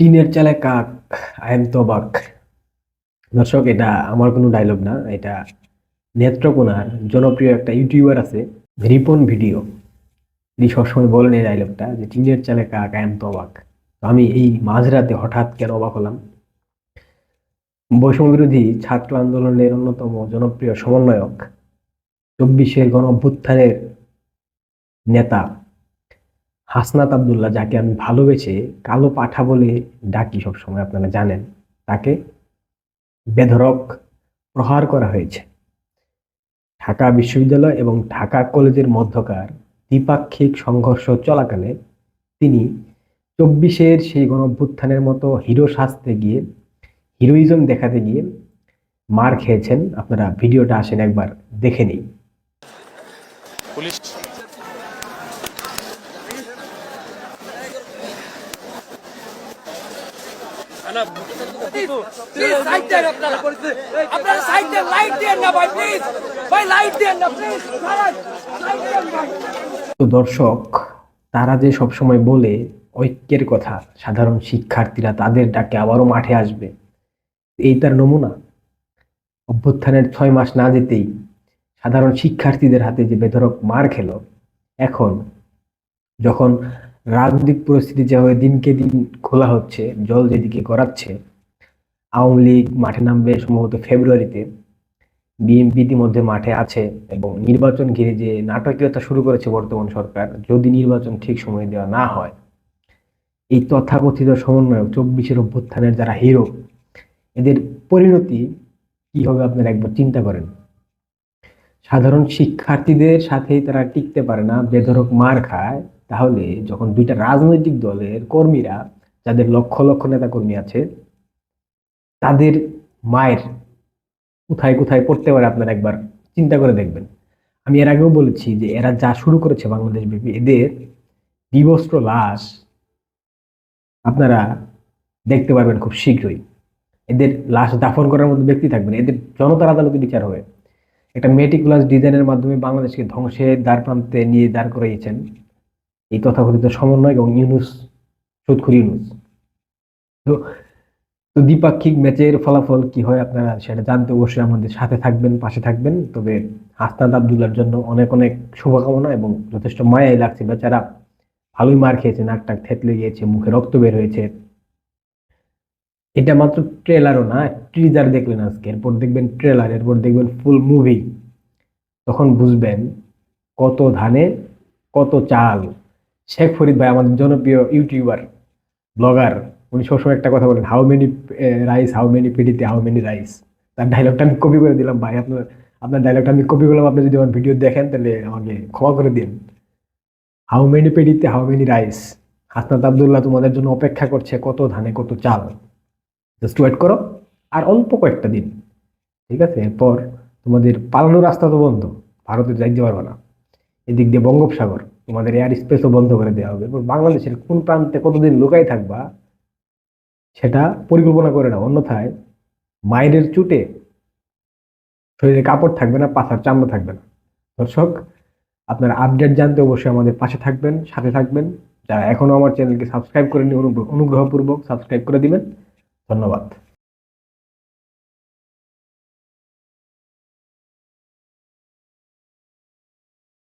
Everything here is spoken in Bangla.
টিনের চালে কাক, আই এম তবাক। দর্শক, এটা আমার কোনো ডায়লগ না, এটা নেত্রকোনার জনপ্রিয় একটা ইউটিউবার আছে, রিপন ভিডিও। তিনি সবসময় বলেন এই ডায়লগটা যে, টিনের চালে কাক, আই এম তো আমি এই মাঝরাতে হঠাৎ কেন অবাক হলাম। বৈষম্য বিরোধী ছাত্র আন্দোলনের অন্যতম জনপ্রিয় সমন্বয়ক, চব্বিশের গণ অভ্যুত্থানের নেতা হাসনাত আবদুল্লাহ যাকে আমি ভালোবেসে কালো পাঠা বলে ডাকি সবসময়, আপনারা জানেন, তাকে বেধরক প্রহার করা হয়েছে। ঢাকা বিশ্ববিদ্যালয় এবং ঢাকা কলেজের মধ্যকার দ্বিপাক্ষিক সংঘর্ষ চলাকালে তিনি চব্বিশের সেই গণভ্যুত্থানের মতো হিরো সাজতে গিয়ে, হিরোইজম দেখাতে গিয়ে মার খেয়েছেন। আপনারা ভিডিওটা আসেন একবার দেখে নিই পুলিশ প্লিজ সাইড দেন আপনারা আপনারা সাইড দেন লাইট দেন না ভাই প্লিজ ভাই লাইট দেন না প্লিজ লাইট দেন ভাই তো দর্শক তারা যে সবসময় বলে ঐক্যের কথা সাধারণ শিক্ষার্থীরা তাদের ডাকে আবারও মাঠে আসবে এই তার নমুনা। অভ্যুত্থানের ছয় মাস না যেতেই সাধারণ শিক্ষার্থীদের হাতে যে বেধরক মার খেলো এখন যখন রাজনৈতিক পরিস্থিতি যেভাবে দিনকে দিন খোলা হচ্ছে, জল যেদিকে গড়াচ্ছে, আওয়ামী লীগ মাঠে নামবে সম্ভবত ফেব্রুয়ারিতে, বিএনপি ইতিমধ্যে মাঠে আছে এবং নির্বাচন ঘিরে যে নাটকীয়তা শুরু করেছে বর্তমান সরকার, যদি নির্বাচন ঠিক সময়ে দেওয়া না হয়, এই তথাকথিত সমন্বয়ক চব্বিশের অভ্যুত্থানের যারা হিরো, এদের পরিণতি কি হবে আপনারা একবার চিন্তা করেন। সাধারণ শিক্ষার্থীদের সাথেই তারা টিকতে পারে না বেধরক মার খায় তাহলে যখন দুইটা রাজনৈতিক দলের কর্মীরা, যাদের লক্ষ লক্ষ নেতা কর্মী আছে, তাদের মায়ের কোথায় কোথায় পড়তে পারে আপনারা একবার চিন্তা করে দেখবেন। আমি এর আগেও বলেছি যে এরা যা শুরু করেছে বাংলাদেশ ব্যাপী, এদের বিবস্ত্র লাশ আপনারা দেখতে পারবেন খুব শীঘ্রই। এদের লাশ দাফন করার মতো ব্যক্তি থাকবেন, এদের জনতার আদালতে বিচার হবে। একটা মেটিকুলাস ডিজাইনের মাধ্যমে বাংলাদেশকে ধ্বংসের দ্বার প্রান্তে নিয়ে দাঁড় করিয়েছেন। এই তথাকথিত সমন্বয় এবং ইউনুস, সুদখুর ইউনুস। তো তো দ্বিপাক্ষিক ম্যাচের ফলাফল কি হয় আপনারা সেটা জানতে অবশ্যই আমাদের সাথে থাকবেন, পাশে থাকবেন। তবে হাসনাদ আবদুল্লার জন্য অনেক অনেক শুভকামনা এবং যথেষ্ট মায়াই লাগছে। বেচারা ভালোই মার খেয়েছে, নাক টাক থেতলে গিয়েছে, মুখে রক্ত বের হয়েছে। এটা মাত্র ট্রেলারও না ট্রিজার দেখলেন আজকে। এরপর দেখবেন ট্রেলার, এরপর দেখবেন ফুল মুভি। তখন বুঝবেন কত ধানে কত চাল। শেখ ফরিদ ভাই আমাদের জনপ্রিয় ইউটিউবার, ব্লগার, উনি সবসময় একটা কথা বলেন how many rice how many পিডিতে how many rice তার ডায়লগটা আমি কপি করে দিলাম, ভাই। আপনার আপনার ডায়লগটা আমি কপি করলাম, আপনি যদি আমার ভিডিও দেখেন, তাহলে আমাকে ক্ষমা করে দিন। How many পেডিতে how many rice Hasnat Abdullah তোমাদের জন্য অপেক্ষা করছে, কত ধানে, কত চাল? জাস্ট ওয়েট করো, আর অল্প কয়েকটা দিন। ঠিক আছে? এরপর তোমাদের পালানোর রাস্তা তো বন্ধ, ভারতে যাইতে পারবে না। এদিক দিয়ে বঙ্গোপসাগর। তোমাদের এয়ার স্পেসও বন্ধ করে দেওয়া হবে। এরপর বাংলাদেশের কোন প্রান্তে কতদিন লুকাই থাকবা, সেটা পরিকল্পনা করে না অন্যথায় মায়ের চুটে শরীরে কাপড় থাকবে না পাছার চামড়া থাকবে না। দর্শক, আপনার আপডেট জানতে অবশ্যই আমাদের পাশে থাকবেন, সাথে থাকবেন। যারা এখনও আমার চ্যানেলকে সাবস্ক্রাইব করেনি অনুগ্রহ অনুগ্রহপূর্বক সাবস্ক্রাইব করে দিবেন। ধন্যবাদ।